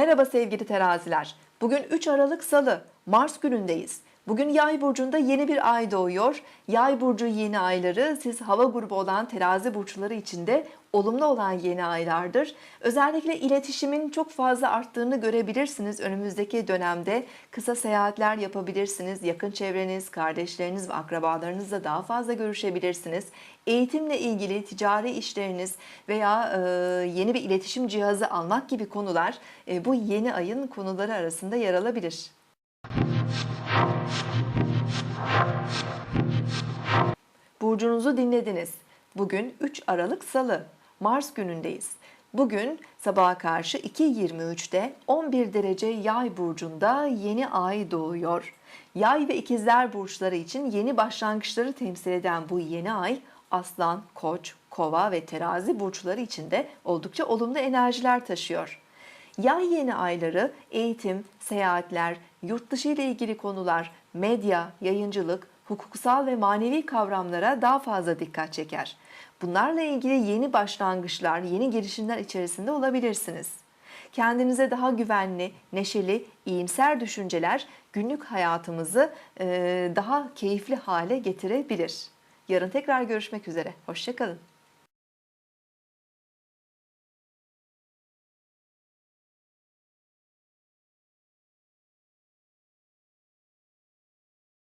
Merhaba sevgili teraziler. Bugün 3 Aralık Salı, Mars günündeyiz. Bugün Yay burcunda yeni bir ay doğuyor. Yay burcu yeni ayları siz hava grubu olan terazi burçları içinde olumlu olan yeni aylardır. Özellikle iletişimin çok fazla arttığını görebilirsiniz önümüzdeki dönemde. Kısa seyahatler yapabilirsiniz. Yakın çevreniz, kardeşleriniz ve akrabalarınızla daha fazla görüşebilirsiniz. Eğitimle ilgili ticari işleriniz veya e, yeni bir iletişim cihazı almak gibi konular e, bu yeni ayın konuları arasında yer alabilir. Burcunuzu dinlediniz. Bugün 3 Aralık Salı, Mars günündeyiz. Bugün sabaha karşı 2.23'te 11 derece yay burcunda yeni ay doğuyor. Yay ve ikizler burçları için yeni başlangıçları temsil eden bu yeni ay aslan, koç, kova ve terazi burçları için de oldukça olumlu enerjiler taşıyor. Yay yeni ayları eğitim, seyahatler, yurt dışı ile ilgili konular, medya, yayıncılık, hukuksal ve manevi kavramlara daha fazla dikkat çeker. Bunlarla ilgili yeni başlangıçlar, yeni girişimler içerisinde olabilirsiniz. Kendinize daha güvenli, neşeli, iyimser düşünceler günlük hayatımızı daha keyifli hale getirebilir. Yarın tekrar görüşmek üzere. Hoşçakalın.